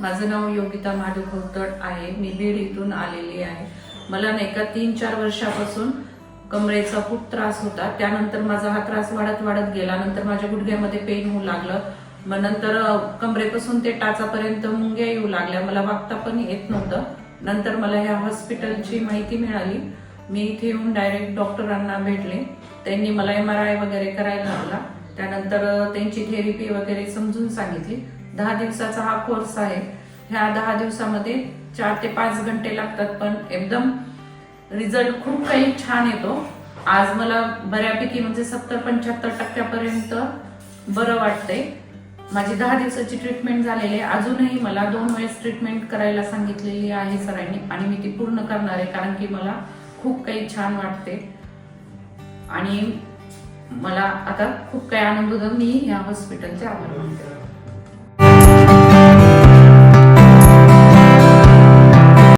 माझं नाव योगिता महादेव आहे. मी बीड इथून आलेली आहे. मला नाही का तीन चार वर्षापासून कमरेचा खूप त्रास होता. त्यानंतर माझा हा त्रास वाढत वाढत गेला. नंतर माझ्या गुडघ्यामध्ये पेन होऊ लागलं. मग नंतर कमरेपासून ते टाचापर्यंत मुंग्या येऊ लागल्या. मला वागता पण येत नव्हतं. नंतर मला ह्या हॉस्पिटलची माहिती मिळाली. मी इथे येऊन डायरेक्ट डॉक्टरांना भेटले. त्यांनी मला एम आर आय वगैरे करायला लागला त्यानंतर त्यांची थेरपी वगैरे समजून सांगितली. दहा दिवसाचा हा कोर्स आहे. ह्या दहा दिवसामध्ये चार ते पाच घंटे लागतात पण एकदम रिझल्ट खूप काही छान येतो. आज मला बऱ्यापैकी म्हणजे सत्तर पंच्याहत्तर टक्क्यापर्यंत बरं वाटतंय. माझी दहा दिवसाची ट्रीटमेंट झालेली आहे. अजूनही मला दोन वेळेस ट्रीटमेंट करायला सांगितलेली आहे सरांनी आणि मी ती पूर्ण करणार आहे कारण की मला खूप काही छान वाटते आणि मला आता खूप काही आनंद होतो मी या हॉस्पिटलचे आभार मानते